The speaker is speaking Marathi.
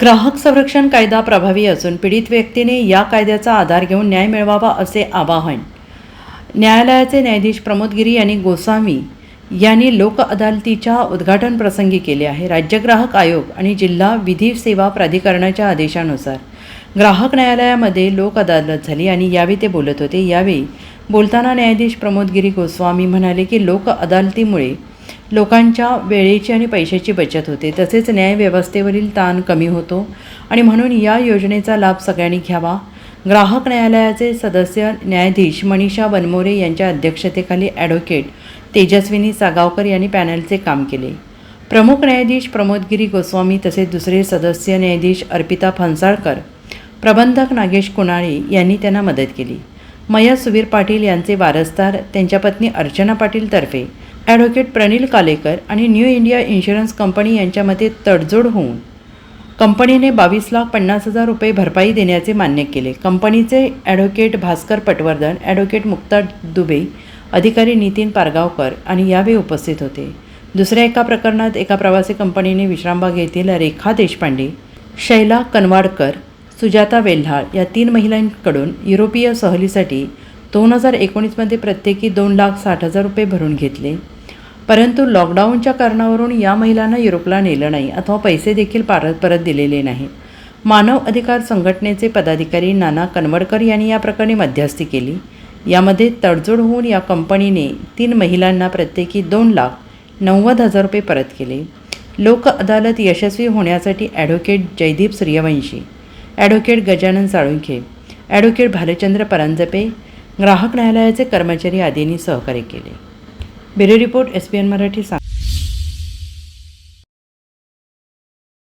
ग्राहक संरक्षण कायदा प्रभावी असून पीडित व्यक्तीने या कायद्याचा आधार घेऊन न्याय मिळवावा असे आवाहन. न्यायालयाचे न्यायाधीश प्रमोद गिरी यांनी गोस्वामी यांनी लोक अदालतीच्या उद्घाटन प्रसंगी केले आहे. राज्य ग्राहक आयोग आणि जिल्हा विधी सेवा प्राधिकरणाच्या आदेशानुसार ग्राहक न्यायालयामध्ये लोक अदालत झाली आणि यावेळी ते बोलत होते. यावेळी बोलताना न्यायाधीश प्रमोद गिरी गोस्वामी म्हणाले की लोक अदालतीमुळे लोकांच्या वेळेची आणि पैशाची बचत होते. तसेच न्यायव्यवस्थेवरील ताण कमी होतो आणि म्हणून या योजनेचा लाभ सगळ्यांनी घ्यावा. ग्राहक न्यायालयाचे सदस्य न्यायाधीश मनीषा बनमोरे यांच्या अध्यक्षतेखाली ॲडव्होकेट तेजस्विनी सागावकर यांनी पॅनलचे काम केले. प्रमुख न्यायाधीश प्रमोदगिरी गोस्वामी तसेच दुसरे सदस्य न्यायाधीश अर्पिता फणसाळकर प्रबंधक नागेश कुणाळे यांनी त्यांना मदत केली. मया सुवीर पाटील यांचे वारसदार त्यांच्या पत्नी अर्चना पाटील तर्फे ॲडव्होकेट प्रनिल कालेकर आणि न्यू इंडिया इन्शुरन्स कंपनी यांच्यामध्ये तडजोड होऊन कंपनीने बावीस लाख पन्नास हजार रुपये भरपाई देण्याचे मान्य केले. कंपनीचे ॲडव्होकेट भास्कर पटवर्धन ॲडव्होकेट मुक्ता दुबे अधिकारी नितीन पारगावकर आणि यावेळी उपस्थित होते. दुसऱ्या एका प्रकरणात एका प्रवासी कंपनीने विश्रामबाग येथील रेखा देशपांडे शैला कनवाडकर सुजाता वेल्हाळ या तीन महिलांकडून युरोपीय सहलीसाठी दोन हजार एकोणीसमध्ये प्रत्येकी दोन लाख साठ हजार रुपये भरून घेतले. परंतु लॉकडाऊनच्या कारणावरून या महिलांना युरोपला नेलं नाही अथवा पैसे देखील परत परत दिलेले नाही. मानव अधिकार संघटनेचे पदाधिकारी नाना कनवडकर यांनी या प्रकरणी मध्यस्थी केली. यामध्ये तडजोड होऊन या कंपनीने तीन महिलांना प्रत्येकी दोन लाख नव्वद हजार रुपये परत केले. लोक अदालत यशस्वी होण्यासाठी advocate Jaydeep Suryavanshi advocate Gajanan Salunkhe advocate Bhalchandra Paranjape ग्राहक न्यायालयाचे कर्मचारी आदींनी सहकार्य केले. Bureau report S P N Marathi सांग